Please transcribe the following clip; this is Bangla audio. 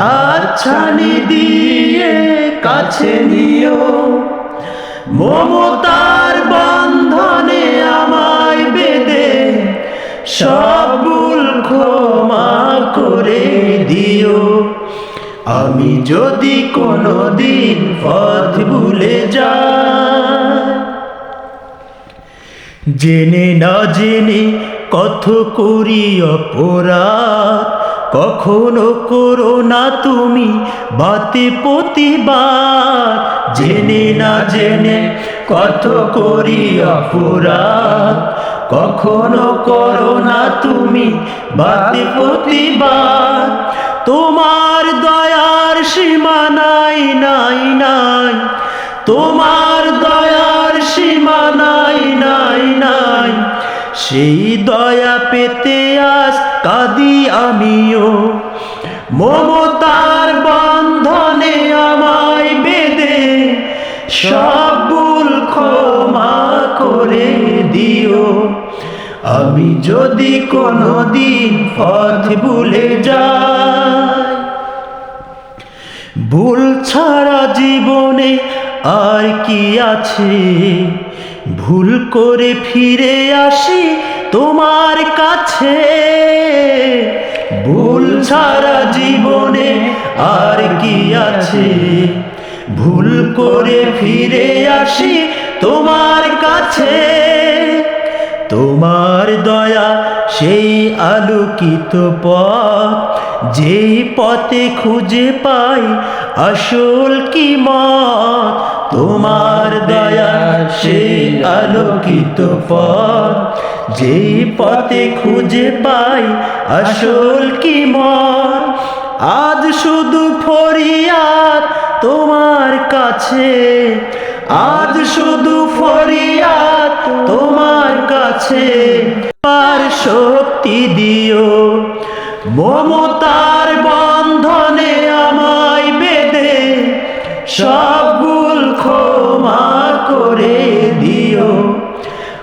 হাত ছানি দিয়ে কাছে নিও। মমতার বন্ধনে আমায় বেদে সব ভুল ক্ষমা করে দিও। আমি যদি কোনো দিন পথ ভুলে যাই, জেনে না জেনে কত করি অপরাধ। কখনো করো না তুমি বাতে প্রতিবার। জেনে না জেনে কত করি অপরাধ। কখনো করো না তুমি বাতে প্রতিবার। তোমার দয়ার সীমা নাই নাই নাই। তোমার সেই দয়া পেতে আজ কাঁদি আমিও। মমতার বন্ধনে আমায় বেদে সব ভুল ক্ষমা করে দিও। আমি যদি কোনো দিন পথ ভুলে যাই, ভুল ছাড়া জীবনে আর কি আছে? ভুল করে ফিরে আসি তোমার কাছে। ভুল ছাড়া জীবনে আর কি আছে? ভুল করে ফিরে আসি তোমার কাছে। তোমার দয়া সেই আলোকিত পথ, যেই পথে খুঁজে পাই আসল কি মত? তোমার দয়া সেই আলোকিত পথ যে পথে খুঁজে পাই আসল কি মন? আজ শুধু ফরিয়াদ তোমার কাছে, আজ শুধু ফরিয়াদ তোমার কাছে। আর শক্তি দিও, মমতার বন্ধনে আমায় বেদে সব